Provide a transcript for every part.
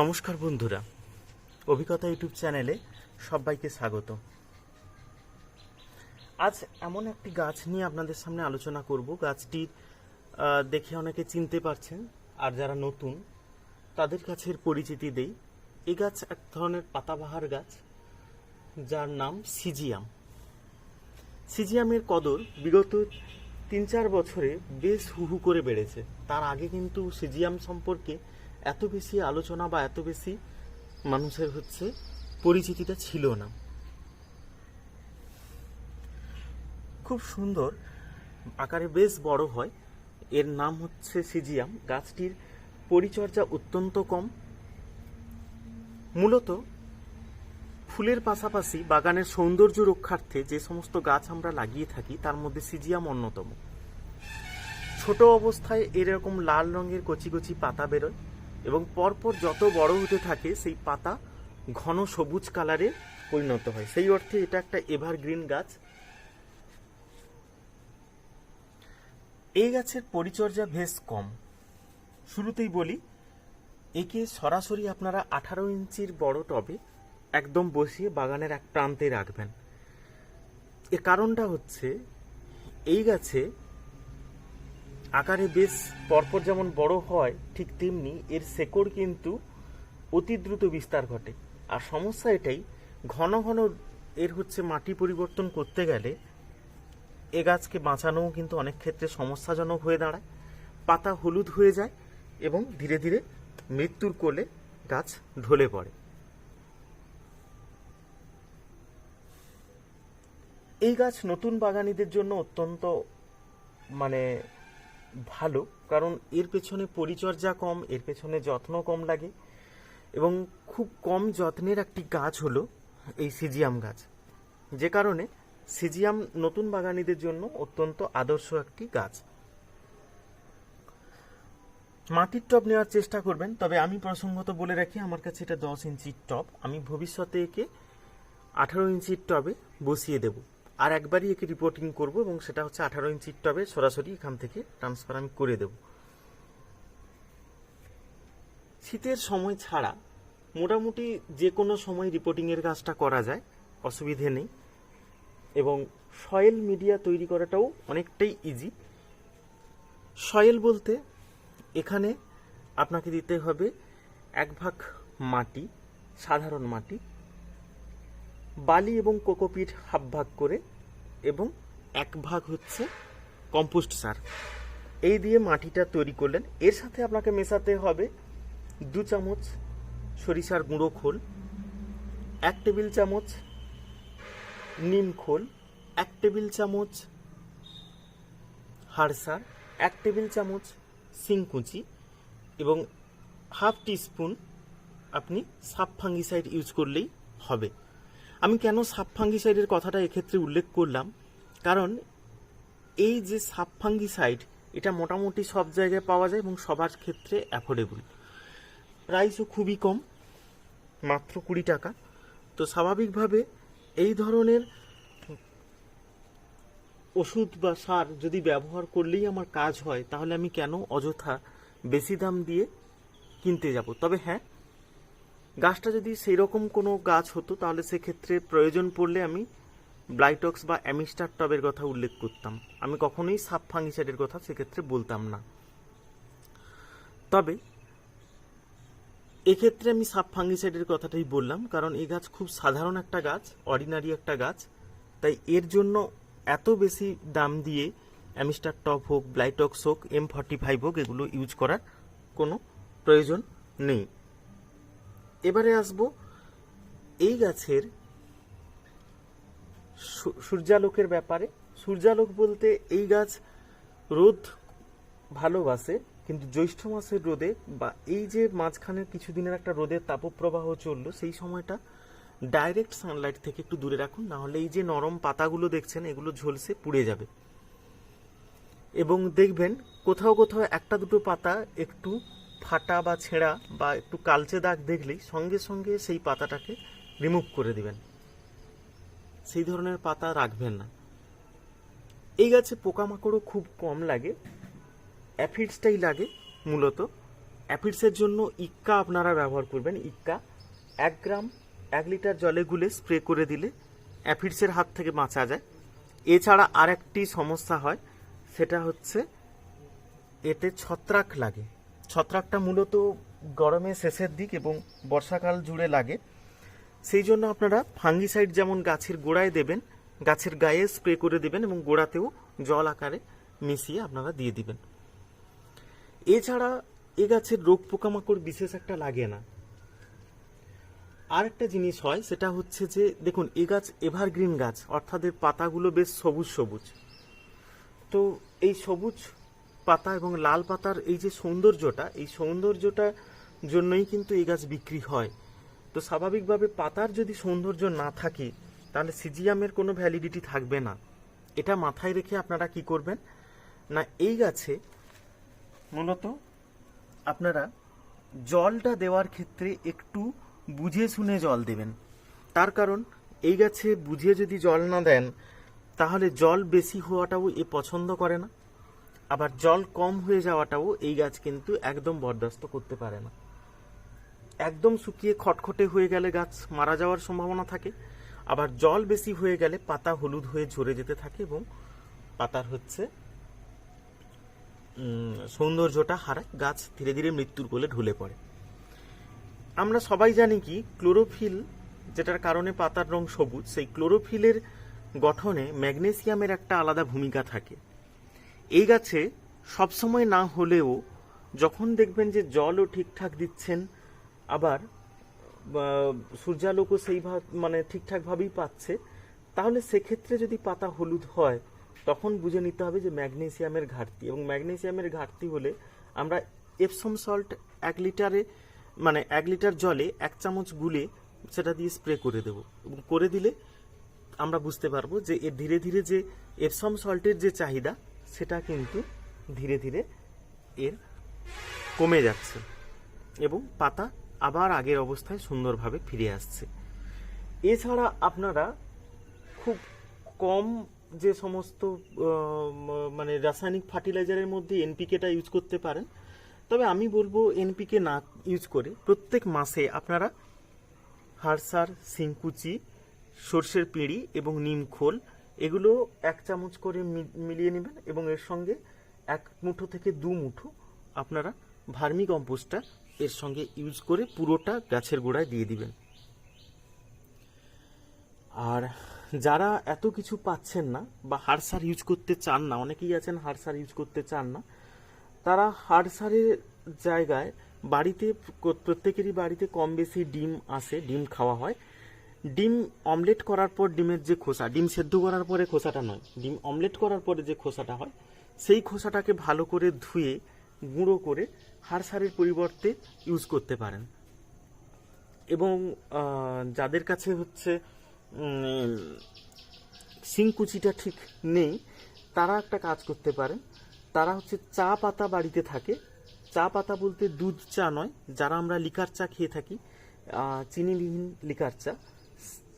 নমস্কার বন্ধুরা। অভিজ্ঞতা ইউটিউব চ্যানেলে সবাইকে স্বাগত। আজ এমন একটি গাছ নিয়ে আপনাদের সামনে আলোচনা করব। গাছটির দেখে অনেকে চিনতে পারছেন, আর যারা নতুন, তাদের কাছে পরিচিতি দেই। এই গাছ এক ধরনের পাতাবাহার গাছ, যার নাম সিজিয়াম। সিজিয়ামের কদর বিগত তিন চার বছরে বেশ হুহু করে বেড়েছে। তার আগে কিন্তু সিজিয়াম সম্পর্কে এত বেশি আলোচনা বা এত বেশি মানুষের হচ্ছে পরিচিতিটা ছিল না। খুব সুন্দর আকারে বেশ বড় হয়। এর নাম হচ্ছে সিজিয়াম। গাছটির পরিচর্যা অত্যন্ত কম। মূলত ফুলের পাশাপাশি বাগানের সৌন্দর্য রক্ষার্থে যে সমস্ত গাছ আমরা লাগিয়ে থাকি, তার মধ্যে সিজিয়াম অন্যতম। ছোট অবস্থায় এরকম লাল রঙের কচি কচি পাতা বেরোয়। এবং পরপর যত বড় হতে থাকে, সেই পাতা ঘন সবুজ কালারে পরিণত হয়। সেই অর্থে এটা একটা এভারগ্রিন গাছ। এই গাছের পরিচর্যা বেশ কম। শুরুতেই বলি, একে সরাসরি আপনারা আঠারো ইঞ্চির বড় টবে একদম বসিয়ে বাগানের এক প্রান্তে রাখবেন। এ কারণটা হচ্ছে, এই গাছে আকারে বেশ পরপর যেমন বড় হয়, ঠিক তেমনি এর শেকড় কিন্তু অতি দ্রুত বিস্তার ঘটে। আর সমস্যা এটাই, ঘন ঘন এর হচ্ছে মাটি পরিবর্তন করতে গেলে এ গাছকে বাঁচানোও কিন্তু অনেক ক্ষেত্রে সমস্যাজনক হয়ে দাঁড়ায়, পাতা হলুদ হয়ে যায় এবং ধীরে ধীরে মৃত্যুর কোলে গাছ ঢলে পড়ে। এই গাছ নতুন বাগানিদের জন্য অত্যন্ত মানে ভালো, কারণ এর পেছনে পরিচর্যা কম, এর পেছনে যত্ন কম লাগে এবং খুব কম যত্নের একটি গাছ হলো এই সিজিয়াম গাছ। যে কারণে সিজিয়াম নতুন বাগানীদের জন্য অত্যন্ত আদর্শ একটি গাছ। মাটির টব নেওয়ার চেষ্টা করবেন, তবে আমি প্রসঙ্গত বলে রাখি, আমার কাছে এটা দশ ইঞ্চির টব। আমি ভবিষ্যতে একে আঠারো ইঞ্চির টবে বসিয়ে দেব। আর একবারই একে রিপোর্টিং করব এবং সেটা হচ্ছে আঠারো ইঞ্চির টবে সরাসরি এখান থেকে ট্রান্সফার আমি করে দেব। শীতের সময় ছাড়া মোটামুটি যে কোনো সময় রিপোর্টিংয়ের কাজটা করা যায়, অসুবিধে নেই। এবং সয়েল মিডিয়া তৈরি করাটাও অনেকটাই ইজি সয়েল বলতে এখানে আপনাকে দিতে হবে এক ভাগ মাটি, সাধারণ মাটি বালি এবং কোকোপিট হাফ ভাগ করে এবং এক ভাগ হচ্ছে কম্পোস্ট সার। এই দিয়ে মাটিটা তৈরি করলেন। এর সাথে আপনাকে মেশাতে হবে দু চামচ সরিষার গুঁড়ো খোল, এক টেবিল চামচ নিম খোল, এক টেবিল চামচ হাড় সার, এক টেবিল চামচ সিংকুচি এবং হাফ টিস্পুন আপনি সাব ফাঙ্গিসাইড ইউজ করলেই হবে। আমি কেন সাব ফাঙ্গিসাইডের কথাটা এক্ষেত্রে উল্লেখ করলাম? কারণ এই যে সাব ফাঙ্গিসাইড এটা মোটামুটি সব জায়গায় পাওয়া যায় এবং সবার ক্ষেত্রে অ্যাফোর্ডেবল। প্রাইসও খুবই কম, মাত্র কুড়ি টাকা। তো স্বাভাবিকভাবে এই ধরনের ওষুধ বা সার যদি ব্যবহার করলেই আমার কাজ হয়, তাহলে আমি কেন অযথা বেশি দাম দিয়ে কিনতে যাব? তবে হ্যাঁ গাছটা যদি সেই রকম কোনো গাছ হতো, তাহলে সেক্ষেত্রে প্রয়োজন পড়লে আমি ব্লাইটক্স বা অ্যামিস্টার টবের কথা উল্লেখ করতাম। আমি কখনোই সাব ফাঙ্গিসাইডের কথা সেক্ষেত্রে বলতাম না। তবে এক্ষেত্রে আমি সাব ফাঙ্গিসাইডের কথাটাই বললাম, কারণ এই গাছ খুব সাধারণ একটা গাছ অর্ডিনারি একটা গাছ। তাই এর জন্য এত বেশি দাম দিয়ে অ্যামিস্টার টপ হোক, ব্লাইটক্স হোক এম ফর্টি ফাইভ হোক, এগুলো ইউজ করার কোনো প্রয়োজন নেই। এবারে আসব। এই গাছের সূর্যালোকের ব্যাপারে। সূর্যালোক বলতে এই গাছ রোদ ভালোবাসে, কিন্তু জ্যৈষ্ঠ মাসের রোদে বা এই যে মাঝখানে কিছুদিনের একটা রোদের তাপপ্রবাহ চলল, সেই সময়টা ডাইরেক্ট সানলাইট থেকে একটু দূরে রাখুন, না হলে এই যে নরম পাতাগুলো দেখছেন, এগুলো ঝলসে পুড়ে যাবে। এবং দেখবেন কোথাও কোথাও একটা দুটো পাতা একটু ফাটা বা ছেঁড়া বা একটু কালচে দাগ দেখলেই সঙ্গে সঙ্গে সেই পাতাটাকে রিমুভ করে দিবেন। সেই ধরনের পাতা রাখবেন না। এই গাছে পোকামাকড়ও খুব কম লাগে। অ্যাফিডসটাই লাগে মূলত। অ্যাফিডসের জন্য ইক্কা আপনারা ব্যবহার করবেন, ইক্কা। এক গ্রাম, এক লিটার জলে গুলে স্প্রে করে দিলে অ্যাফিডসের হাত থেকে বাঁচা যায়। এছাড়া আরেকটি সমস্যা হয়, সেটা হচ্ছে এতে ছত্রাক লাগে। ছত্রাকটা মূলত গরমের শেষের দিক এবং বর্ষাকাল জুড়ে লাগে। সেই জন্য আপনারা ফাঙ্গিসাইড যেমন গাছের গোড়ায় দেবেন, গাছের গায়ে স্প্রে করে দেবেন এবং গোড়াতেও জল আকারে মিশিয়ে আপনারা দিয়ে দিবেন। এছাড়া এ গাছের রোগ পোকামাকড় বিশেষ একটা লাগে না। আর একটা জিনিস হয়, সেটা হচ্ছে যে, দেখুন, এ গাছ এভারগ্রিন গাছ, অর্থাৎ এর পাতাগুলো বেশ সবুজ সবুজ। তো এই সবুজ পাতা এবং লাল পাতার এই যে সৌন্দর্যটা, এই সৌন্দর্যটা জন্যই কিন্তু এই গাছ বিক্রি হয়। তো স্বাভাবিকভাবে পাতার যদি সৌন্দর্য না থাকে, তাহলে সিজিয়ামের কোনো ভ্যালিডিটি থাকবে না। এটা মাথায় রেখে আপনারা কি করবেন? না, এই গাছে মূলত আপনারা জলটা দেওয়ার ক্ষেত্রে একটু বুঝে শুনে জল দেবেন। তার কারণ, এই গাছে বুঝে যদি জল না দেন, তাহলে জল বেশি হওয়াটাও এ পছন্দ করে না। আবার জল কম হয়ে যাওয়াটাও এই গাছ কিন্তু একদম বরদাস্ত করতে পারে না। একদম শুকিয়ে খটখটে হয়ে গেলে গাছ মারা যাওয়ার সম্ভাবনা থাকে। আবার জল বেশি হয়ে গেলে পাতা হলুদ হয়ে ঝরে যেতে থাকে এবং পাতার হচ্ছে সৌন্দর্যটা হারায়। গাছ ধীরে ধীরে মৃত্যুর কোলে ঢলে পড়ে। আমরা সবাই জানি কি, ক্লোরোফিল যেটার কারণে পাতার রং সবুজ, সেই ক্লোরোফিলের গঠনে ম্যাগনেসিয়ামের একটা আলাদা ভূমিকা থাকে। এই গাছে সবসময় না হলেও যখন দেখবেন যে জলও ঠিকঠাক দিচ্ছেন, আবার সূর্যালোকও সেই ভা- মানে ঠিকঠাকভাবেই পাচ্ছে, তাহলে সেক্ষেত্রে যদি পাতা হলুদ হয়, তখন বুঝে নিতে হবে যে ম্যাগনেসিয়ামের ঘাটতি। এবং ম্যাগনেসিয়ামের ঘাটতি হলে আমরা এপসম সল্ট এক লিটারে মানে এক লিটার জলে এক চামচ গুলে সেটা দিয়ে স্প্রে করে দেব। এবং করে দিলে আমরা বুঝতে পারব যে এর ধীরে ধীরে যে এপসম সল্টের যে চাহিদা সেটা কিন্তু ধীরে ধীরে এর কমে যাচ্ছে এবং পাতা আবার আগের অবস্থায় সুন্দরভাবে ফিরে আসছে। এছাড়া আপনারা খুব কম যে সমস্ত মানে রাসায়নিক ফার্টিলাইজারের মধ্যে এনপিকেটা ইউজ করতে পারেন, তবে আমি বলব এনপিকে না ইউজ করে প্রত্যেক মাসে আপনারা হাড়সার সিংকুচি সর্ষের পিঁড়ি এবং নিমখোল এগুলো এক চামচ করে মিলিয়ে নেবেন এবং এর সঙ্গে এক মুঠো থেকে দু মুঠো আপনারা ভার্মি কম্পোস্টটা এর সঙ্গে ইউজ করে পুরোটা গাছের গোড়ায় দিয়ে দিবেন। আর যারা এত কিছু পাচ্ছেন না বা হাড় সার ইউজ করতে চান না, অনেকেই আছেন হাড় সার ইউজ করতে চান না, তারা হাড় সারের জায়গায় বাড়িতে, প্রত্যেকেরই বাড়িতে কম বেশি ডিম আসে, ডিম খাওয়া হয়। ডিম অমলেট করার পর ডিমের যে খোসা ডিম সেদ্ধ করার পরে খোসাটা নয় ডিম অমলেট করার পরে যে খোসাটা হয় সেই খোসাটাকে ভালো করে ধুয়ে গুঁড়ো করে হাড় সারের পরিবর্তে ইউজ করতে পারেন। এবং যাদের কাছে হচ্ছে উম, শিংকুচিটা ঠিক নেই তারা একটা কাজ করতে পারেন। তারা হচ্ছে চা পাতা বাড়িতে থাকে। চা পাতা বলতে দুধ চা নয় যারা আমরা লিকার চা খেয়ে থাকি চিনিবিহীন লিকার চা।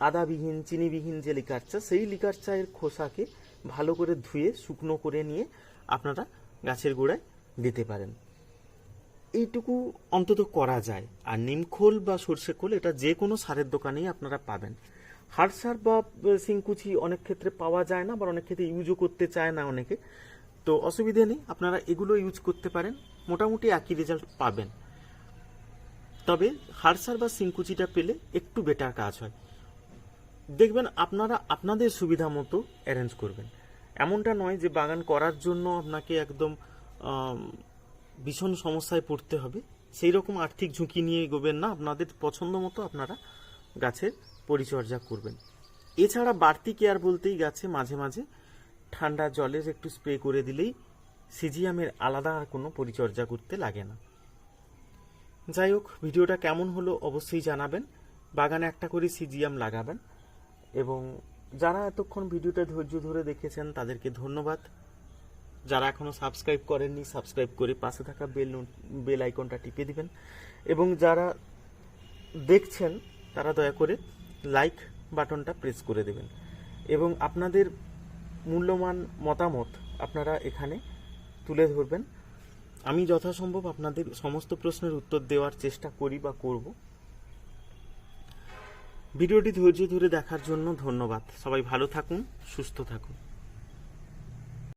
আদাবিহীন, চিনিবিহীন যে লিকার চা সেই লিকার চায়ের খোসাকে ভালো করে ধুয়ে, শুকনো করে নিয়ে আপনারা গাছের গোড়ায় দিতে পারেন। এইটুকু অন্তত করা যায়। আর নিমখোল বা সর্ষে খোল, এটা যে কোনো সারের দোকানেই আপনারা পাবেন। হাড় সার বা সিংকুচি অনেক ক্ষেত্রে পাওয়া যায় না বা অনেক ক্ষেত্রে ইউজও করতে চায় না অনেকে। তো অসুবিধে নেই, আপনারা এগুলো ইউজ করতে পারেন, মোটামুটি একই রেজাল্ট পাবেন। তবে হাড় সার বা সিংকুচিটা পেলে একটু বেটার কাজ হয়। দেখবেন আপনারা আপনাদের সুবিধা মতো অ্যারেঞ্জ করবেন। এমনটা নয় যে বাগান করার জন্য আপনাকে একদম ভীষণ সমস্যায় পড়তে হবে। সেই রকম আর্থিক ঝুঁকি নিয়ে এগোবেন না, আপনাদের পছন্দ মতো আপনারা গাছের পরিচর্যা করবেন। এছাড়া বাড়তি কেয়ার বলতেই গাছে মাঝে মাঝে ঠান্ডা জলের একটু স্প্রে করে দিলেই সিজিয়ামের আলাদা আর কোনো পরিচর্যা করতে লাগে না। যাই হোক, ভিডিওটা কেমন হলো অবশ্যই জানাবেন। বাগানে একটা করে সিজিয়াম লাগাবেন। এবং যারা এতক্ষণ ভিডিওটা ধৈর্য ধরে দেখেছেন, তাদেরকে ধন্যবাদ। যারা এখনও সাবস্ক্রাইব করেননি, সাবস্ক্রাইব করে পাশে থাকা বেল বেল আইকনটা টিপে দিবেন। এবং যারা দেখছেন, তারা দয়া করে লাইক বাটনটা প্রেস করে দেবেন। এবং আপনাদের মূল্যবান মতামত আপনারা এখানে তুলে ধরবেন। আমি যথাসম্ভব আপনাদের সমস্ত প্রশ্নের উত্তর দেওয়ার চেষ্টা করি বা করব। ভিডিওটি ধৈর্য ধরে দেখার জন্য ধন্যবাদ। সবাই ভালো থাকুন সুস্থ থাকুন।